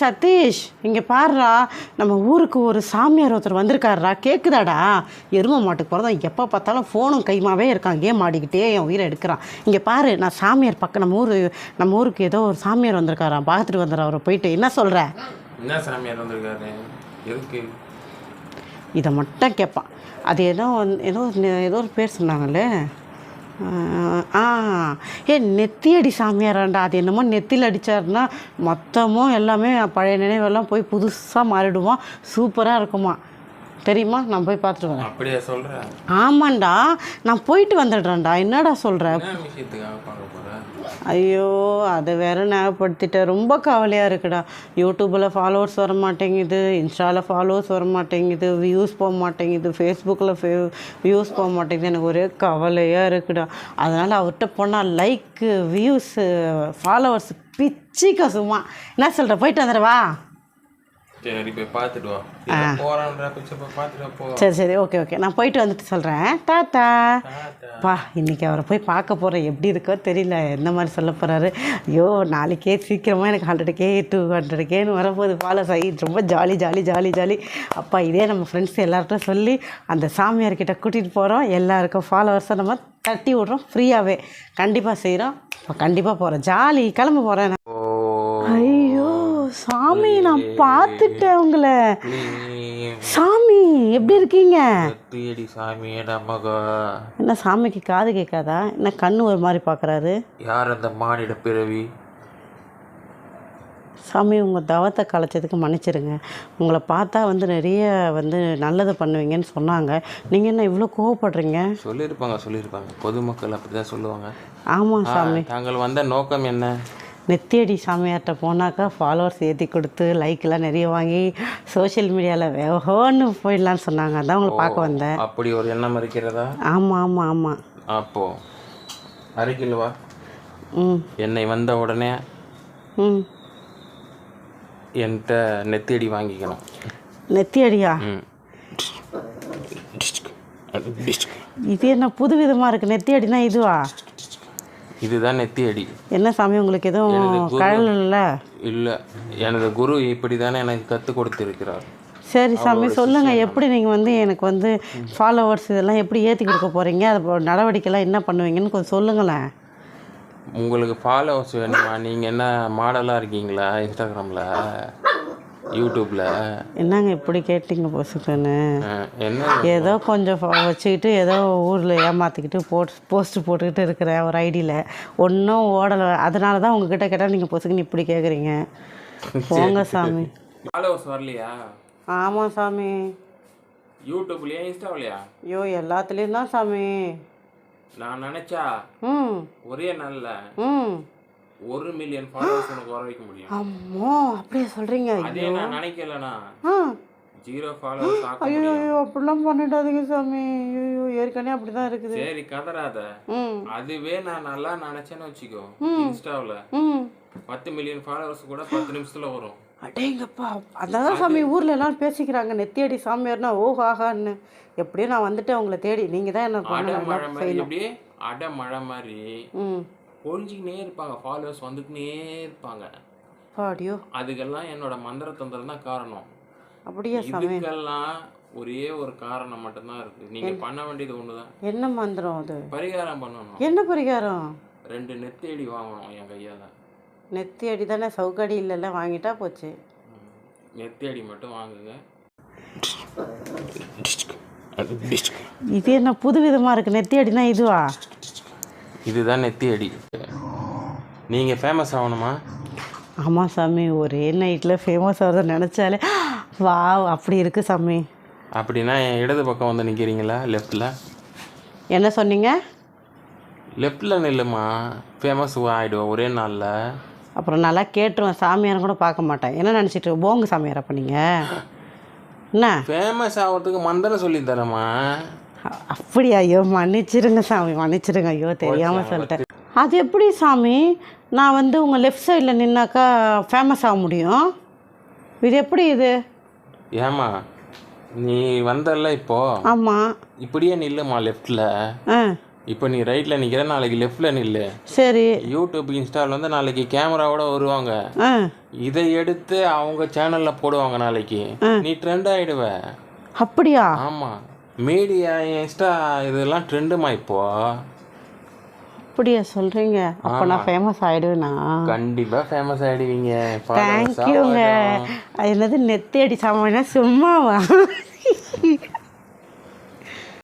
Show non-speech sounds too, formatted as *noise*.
சதீஷ் இங்கே பாருடா நம்ம ஊருக்கு ஒரு சாமியார் ஒருத்தர் வந்திருக்காருடா. கேட்குதாடா எரும மாட்டுக்கு பிறந்தா எப்போ பார்த்தாலும் ஃபோனும் கைமாவே இருக்கான். கேம் ஆடிக்கிட்டே என் உயிரை எடுக்கிறான். இங்கே பாரு நான் சாமியார் பக்கம் நம்ம ஊர் நம்ம ஊருக்கு ஏதோ ஒரு சாமியார் வந்திருக்காராம். பார்த்துட்டு வந்துடுற அவரை போயிட்டு. என்ன சொல்கிற என்ன சாமியார் வந்திருக்காரு? எதுக்கு? இதை மட்டும் கேட்பான் அது ஏதோ ஏதோ ஏதோ ஒரு பேர் சொன்னாங்களே ஆ ஏ நெத்தியடி சாமியாராண்டா. அது என்னமோ நெத்தியில் அடித்தார்னா மொத்தமும் எல்லாமே பழைய நினைவெல்லாம் போய் புதுசாக மாறிடுமா. சூப்பராக இருக்குமா. தெரியுமா? நான் போய் பார்த்துட்டு வரேன். அப்படியே சொல்ற? ஆமாண்டா. நான் போயிட்டு வந்துடுறேன்டா. என்னடா சொல்கிற ஐயோ அதை வேற ஞாபகப்படுத்திட்டேன் ரொம்ப கவலையாக இருக்குடா. யூடியூப்பில் ஃபாலோவர்ஸ் வர மாட்டேங்குது இன்ஸ்டாவில் ஃபாலோவர்ஸ் வர மாட்டேங்குது வியூஸ் போக மாட்டேங்குது ஃபேஸ்புக்கில் ஃபே வியூஸ் போக மாட்டேங்குது எனக்கு ஒரே கவலையாக இருக்குடா. அதனால் அவர்கிட்ட போனால் லைக்கு வியூஸு ஃபாலோவர்ஸ் பிச்சிக்க சும்மா என்ன சொல்கிற போயிட்டு வந்துடுவா சரி போய் பார்த்துட்டு வா. சரி சரி ஓகே ஓகே. நான் போயிட்டு வந்துட்டு சொல்கிறேன் டாட்டா. பா இன்னைக்கு அவரை போய் பார்க்க போகிறேன் எப்படி இருக்கோ தெரியல எந்த மாதிரி சொல்ல போகிறாரு ஐயோ நாளைக்கே சீக்கிரமாக எனக்கு ஹண்ட்ரட் கே டூ ஹண்ட்ரட் கேன்னு வரப்போகுது. ஃபாலோஸ் ஆகி ரொம்ப ஜாலி ஜாலி ஜாலி ஜாலி. அப்பா இதே நம்ம ஃப்ரெண்ட்ஸ் எல்லார்ட்டும் சொல்லி அந்த சாமியார்கிட்ட கூட்டிகிட்டு போகிறோம் எல்லாருக்கும் ஃபாலோவர்ஸை நம்ம தட்டி விட்றோம். ஃப்ரீயாகவே கண்டிப்பாக செய்கிறோம் கண்டிப்பாக போகிறேன் ஜாலி கிளம்ப போகிறேன் ஐயோ சாமி நான் பார்த்துட்டேன் உங்களை. சாமி எப்படி இருக்கீங்க? என்ன சாமிக்கு காது கேட்காதா? என்ன கண்ணு ஒரு மாதிரி பார்க்குறாரு? யார் அந்த மானிட பிறவி? சாமி உங்கள் தவத்தை கலைச்சதுக்கு மன்னிச்சிடுங்க உங்களை பார்த்தா வந்து நிறைய வந்து நல்லது பண்ணுவீங்கன்னு சொன்னாங்க. நீங்கள் என்ன இவ்வளோ கோவப்படுறீங்க? சொல்லியிருப்பாங்க சொல்லியிருப்பாங்க. பொதுமக்கள் அப்படிதான் சொல்லுவாங்க. ஆமாம் சாமி. தாங்கள் வந்த நோக்கம் என்ன? நெத்தியடி சாமியார்கிட்ட போனாக்கா ஃபாலோவர்ஸ் ஏற்றி கொடுத்து லைக்கெலாம் நிறைய வாங்கி சோஷியல் மீடியாவில் வேகோன்னு போயிடலான்னு சொன்னாங்க. அதான் உங்களை பார்க்க வந்தேன். அப்படி ஒரு எண்ணம் இருக்கிறதா? ஆமாம் ஆமாம் ஆமாம் அப்போ அருகில் வா. ம். என்னை வந்த உடனே ம். என்கிட்ட நெத்தியடி வாங்கிக்கணும். நெத்தியடியா? ம். இது என்ன புது விதமாக இருக்குது நெத்தியடினா இதுவா? இதுதான் நெத்தியடி என்ன சாமி உங்களுக்கு எதுவும் கழல் இல்லை இல்லை எனது குரு இப்படி தானே எனக்கு கற்றுக் கொடுத்திருக்கிறார். சரி சாமி சொல்லுங்கள் எப்படி நீங்கள் வந்து எனக்கு வந்து ஃபாலோவர்ஸ் இதெல்லாம் எப்படி ஏற்றி கொடுக்க போகிறீங்க அது நடவடிக்கைலாம் என்ன பண்ணுவீங்கன்னு கொஞ்சம் சொல்லுங்களேன். உங்களுக்கு ஃபாலோவர்ஸ் வேணுமா? நீங்கள் என்ன மாடலாக இருக்கீங்களா இன்ஸ்டாகிராமில் யூடியூப்பில் என்னங்க இப்படி கேட்டிங்க பொசுக்குன்னு என்ன ஏதோ கொஞ்சம் ஃப- வச்சுக்கிட்டு ஏதோ ஊரில் ஏமாற்றிக்கிட்டு போட் போஸ்ட் போட்டுக்கிட்டு இருக்கிறேன் ஒரு ஐடியில் ஒன்றும் ஓடலை. அதனால தான் உங்ககிட்ட கேட்டால் நீங்கள் பொசுக்குன்னு இப்படி கேட்குறீங்க போங்க சாமி. ஃபாலோவர்ஸ் வரலையா? ஆமாம் சாமி. யூடியூப்லையா இன்ஸ்டாவிலையா? ஐயோ எல்லாத்துலேயும் தான் சாமி. நான் நினச்சா ம். ஒரே நாளில் ம். ஒரு மில்லியன் ஃபாலோவர்ஸ் *gasps* உனக்கு வர வைக்க முடியும். அம்மோ அப்படியே சொல்கிறீங்க அதே நான் நினைக்கலண்ணா. ஆ. ஜீரோ ஃபாலோவர்ஸ் ஆக்க ஐயோ ஐயோ அப்படிலாம் பண்ணிடாதீங்க சாமி. ஐயோ ஏற்கனவே அப்படி தான் இருக்குது. சரி கதறாத. அதுவே நான் நல்லா நினைச்சேன்னு வச்சுக்கோ. இன்ஸ்டாவில் பத்து மில்லியன் ஃபாலோவர்ஸ் கூட பத்து நிமிஷத்துல வரும். அடேங்கப்பா அதான் சாமி ஊரில் எல்லாம் பேசிக்கிறாங்க. நெத்தியடி சாமியார்னா ஓ ஆகான்னு எப்படியும் நான் வந்துட்டு உங்களை தேடி. நீங்கள் தான் என்ன அடை பண்ணணும்? மழை மாதிரி எப்படி அடை மழை மாதிரி. பொழிஞ்சிக்கினே இருப்பாங்க ஃபாலோவர்ஸ் வந்துக்கினே இருப்பாங்க. பாடியோ அதுக்கெல்லாம் என்னோட மந்திர தந்திரம் தான் காரணம். அப்படியா இதுக்கெல்லாம் ஒரே ஒரு காரணம் மட்டும்தான் இருக்கு. நீங்க பண்ண வேண்டியது ஒண்ணுதான். என்ன மந்திரம் அது? பரிகாரம் பண்ணணும். என்ன பரிகாரம்? ரெண்டு நெத்தேடி வாங்கணும் என் கையால. நெத்தி அடி தானே? சவுக்கடி இல்லைல்ல வாங்கிட்டா போச்சு. நெத்தேடி மட்டும் வாங்குங்க. இது என்ன புது விதமாக இருக்குது நெத்தி அடினா இதுவா? இதுதான் நெத்தியடி நீங்க ஃபேமஸ் ஆகணுமா? ஆமாம் சாமி ஒரே நைட்டில் ஃபேமஸ் ஆகிறத நினச்சாலே வா அப்படி இருக்குது சாமி. அப்படின்னா இடது பக்கம் வந்து நிற்கிறீங்களா லெஃப்டில் என்ன சொன்னீங்க? லெஃப்டில் நில்லுமா? ஃபேமஸ் ஆகிடுவோம் ஒரே நாளில்? அப்புறம் நல்லா கேட்டுருவேன் சாமியார் கூட பார்க்க மாட்டேன். என்ன நினச்சிட்டு போங்க சாமியார் அப்போ நீங்கள் என்ன? ஃபேமஸ் ஆகிறதுக்கு மந்திரம் சொல்லி தரேம்மா. அப்படியா ஐயோ மன்னிச்சிருங்க சாமி மன்னிச்சிருங்க ஐயோ தெரியாமல் சொல்லிட்டேன். அது எப்படி சாமி? நான் வந்து உங்கள் லெஃப்ட் சைடில் நின்னாக்கா ஃபேமஸ் ஆக முடியும்? இது எப்படி இது? ஏம்மா நீ வந்தல்ல இப்போ? ஆமாம் இப்படியே நில்லுமா லெஃப்டில் இப்போ நீ ரைட்டில் நிற்கிற நாளைக்கு லெஃப்டில் நில்லு. சரி. யூடியூப் இன்ஸ்டாவில் வந்து நாளைக்கு கேமராவோட வருவாங்க. இதை எடுத்து அவங்க சேனலில் போடுவாங்க நாளைக்கு. நீ ட்ரெண்ட் ஆயிடுவ. அப்படியா? ஆமாம் மீடியா இன்ஸ்டா இதெல்லாம் ட்ரெண்டுமா இப்போ? அப்படியா சொல்கிறீங்க அப்போ நான் ஃபேமஸ் ஆகிடுவேண்ணா கண்டிப்பாக ஃபேமஸ் ஆயிடுவீங்க. தேங்க்யூங்க. என்னது நெத்தேடி சாமானா சும்மாவா?